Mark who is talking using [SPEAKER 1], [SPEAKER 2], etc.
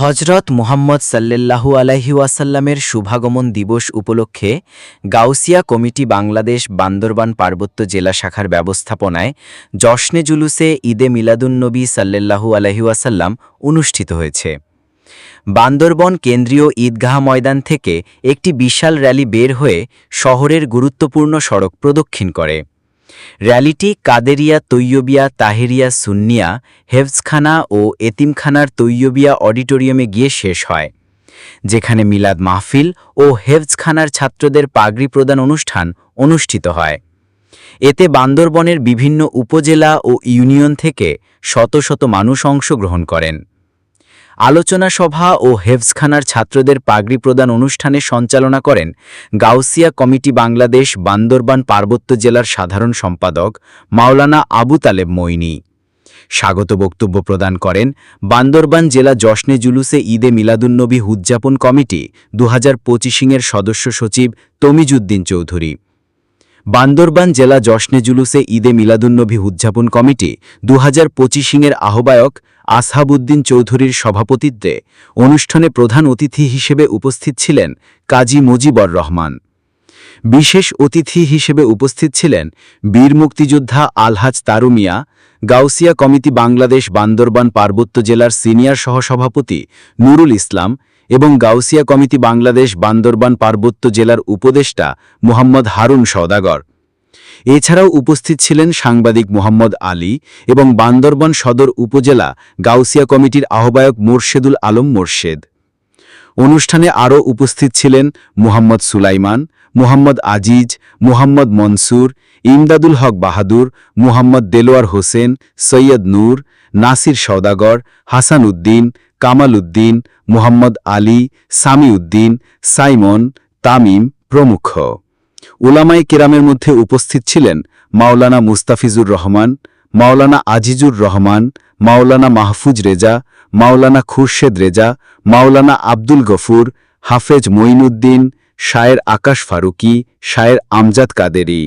[SPEAKER 1] হজরত মোহাম্মদ সাল্লাল্লাহু আলাইহি শুভাগমন দিবস উপলক্ষে গাউসিয়া কমিটি বাংলাদেশ বান্দরবান পার্বত্য জেলা শাখার ব্যবস্থাপনায় জশ্নে জুলুসে ঈদে মিলাদুন্নবী সাল্লাল্লাহু আলহিউসাল্লাম অনুষ্ঠিত হয়েছে বান্দরবন কেন্দ্রীয় ঈদগাহ ময়দান থেকে একটি বিশাল র্যালি বের হয়ে শহরের গুরুত্বপূর্ণ সড়ক প্রদক্ষিণ করে র্যালিটি কাদেরিয়া তৈয়বিয়া তাহেরিয়া সুন্নিয়া হেফজখানা ও এতিমখানার তৈয়বিয়া অডিটোরিয়ামে গিয়ে শেষ হয় যেখানে মিলাদ মাহফিল ও হেফজখানার ছাত্রদের পাগড়ি প্রদান অনুষ্ঠান অনুষ্ঠিত হয় এতে বান্দরবনের বিভিন্ন উপজেলা ও ইউনিয়ন থেকে শত শত মানুষ অংশগ্রহণ করেন আলোচনা সভা ও হেফজখানার ছাত্রদের পাগড়ি প্রদান অনুষ্ঠানে সঞ্চালনা করেন গাউসিয়া কমিটি বাংলাদেশ বান্দরবান পার্বত্য জেলার সাধারণ সম্পাদক মাওলানা আবু তালেব মইনি স্বাগত বক্তব্য প্রদান করেন বান্দরবান জেলা জশনে জুলুসে ঈদে মিলাদুন্নবী উদযাপন কমিটি দু হাজার সদস্য সচিব তমিজুদ্দিন চৌধুরী বান্দরবান জেলা জশনে জুলুসে ঈদে মিলাদুন্নবী উদযাপন কমিটি দু হাজার পঁচিশিংয়ের আহ্বায়ক আসহাবুদ্দিন চৌধুরীর সভাপতিত্বে অনুষ্ঠানে প্রধান অতিথি হিসেবে উপস্থিত ছিলেন কাজী মুজিবর রহমান বিশেষ অতিথি হিসেবে উপস্থিত ছিলেন বীর মুক্তিযোদ্ধা আলহাজ তারুমিয়া গাউসিয়া কমিটি বাংলাদেশ বান্দরবান পার্বত্য জেলার সিনিয়র সহসভাপতি নুরুল ইসলাম এবং গাউসিয়া কমিটি বাংলাদেশ বান্দরবান পার্বত্য জেলার উপদেষ্টা মোহাম্মদ হারুন সওদাগর এছাড়াও উপস্থিত ছিলেন সাংবাদিক মোহাম্মদ আলী এবং বান্দরবন সদর উপজেলা গাউসিয়া কমিটির আহ্বায়ক মোর্শেদুল আলম মোর্শেদ অনুষ্ঠানে আরও উপস্থিত ছিলেন মোহাম্মদ সুলাইমান মোহাম্মদ আজিজ মোহাম্মদ মনসুর ইমদাদুল হক বাহাদুর মোহাম্মদ দেলোয়ার হোসেন সৈয়দ নূর নাসির সৌদাগর হাসান উদ্দিন কামাল উদ্দিন মোহাম্মদ আলী সামি উদ্দিন সাইমন তামিম প্রমুখ উলামাই কেরামের মধ্যে উপস্থিত ছিলেন মাওলানা মুস্তাফিজুর রহমান মাওলানা আজিজুর রহমান মাওলানা মাহফুজ রেজা মাওলানা খুরশেদ রেজা মাওলানা আব্দুল গফুর হাফেজ মঈনুদ্দিন শায়ের আকাশ ফারুকি শায়ের আমজাদ কাদেরি